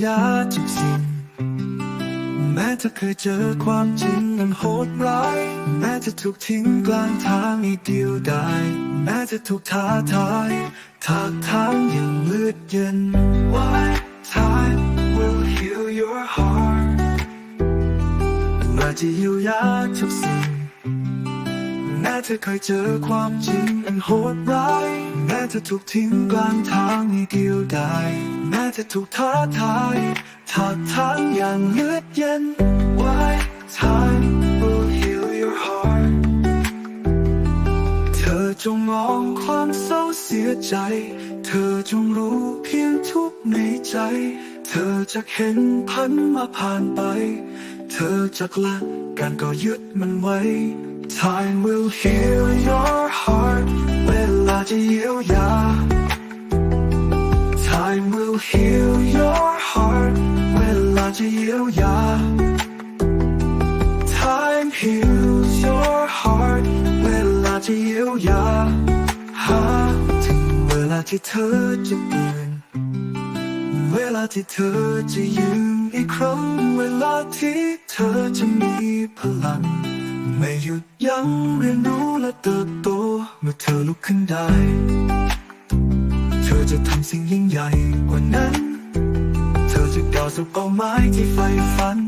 แม้เธอเคยเจอความจริงนั้นโหดร้าย แม้จะถูกทิ้งกลางทางให้เดียวดายแม้จะถูกท้าทายทากทางอย่างเลือดเย็น Why time will heal your heart แมาจะเยียวยาทุกสิ่งแม้เธอเคยเจอความจริงอันโหดร้าย แม้จะถูกทิ้งกลางทางให้เดียวดาย ม้จะถูกท้าทายทากทางอย่างเลือดเย็น Why time will heal your heart เธอจงมองความเศร้าเสียใจ เธอจงรู้เพียงทุกในใจ เธอจะเห็นพันมาผ่านไป เธอจะกลักการก็ยึดมันไว้ Time will heal your heart เวลาจะเยียวยา heal your heart เวลาจะเยียวยา Time heals your heart เวลาจะเยียวยาหาถึงเวลาที่เธอจะเปลี่ยนเวลาที่เธอจะยืนอีกครั้ง เวลาที่เธอจะมีพลัง ไม่หยุดยั้งเรียนรู้และเติบโตเมื่อเธอลุกขึ้นได้ จะทำสิ่งยิ่งใหญ่กว่านั้น เธอจะก้าวสู่เป้าหมายที่ใฝ่ฝัน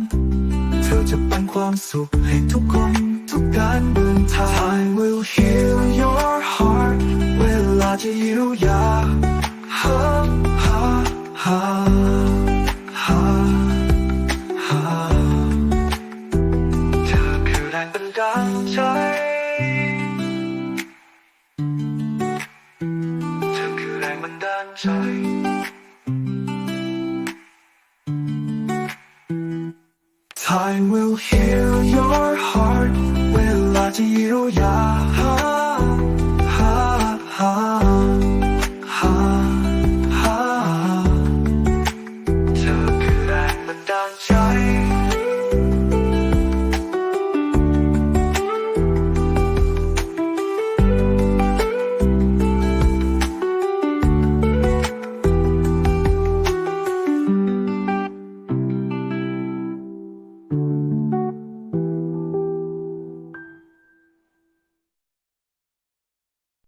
เธอจะปันความสุขให้ทุกคนทุกการเดินทาง Time will heal your heart เวลาจะเยียวยาฮาฮาฮาฮาฮาเธอคือแรงบันดาลใจ อคือแรงบันดาลใจ Time will heal your heart เวลาจะเยียวย